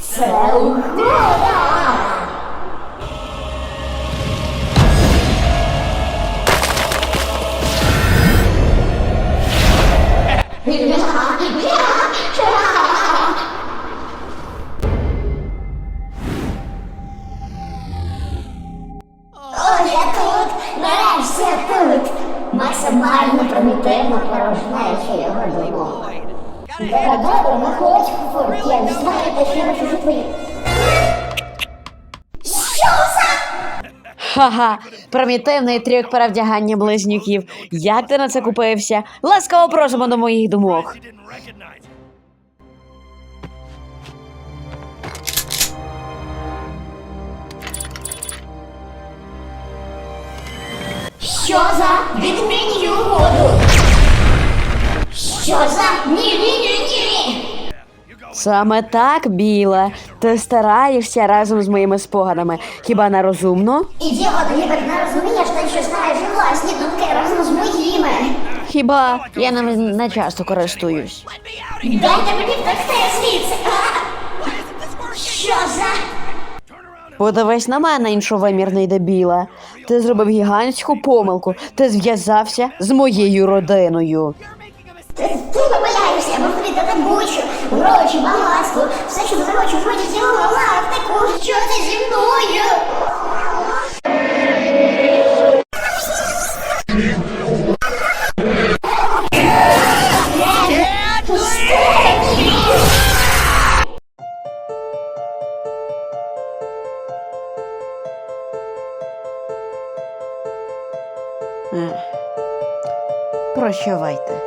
Це угода! О, я тут! Нарешті я тут! Максимально примітивно порожнеча його думок. Добре, не хочу говорити, що. За? Ха-ха, примітивний трюк перевдягання близнюків. Як ти на це купився? Ласкаво просимо до моїх думок. Що за відмінюю угоду? Що за ні ні ні ні? Саме так, Біла. Ти стараєшся разом з моїми спогадами. Хіба не розумно? Ідіот, ніби не розумієш, ти що знаєш власні думки разом з моїми. Хіба я ними не часто користуюсь? Дайте мені втекти звідси. А! Що за? Подивись на мене, іншовимірний дебіле. Ти зробив гігантську помилку. Ти зв'язався з моєю родиною. Ти, ти помиляєшся, я можу віддати будь-що, гроші, багатство, все, що ти захочеш в житті цілу галактику. Що це зі мною? Прощавайте.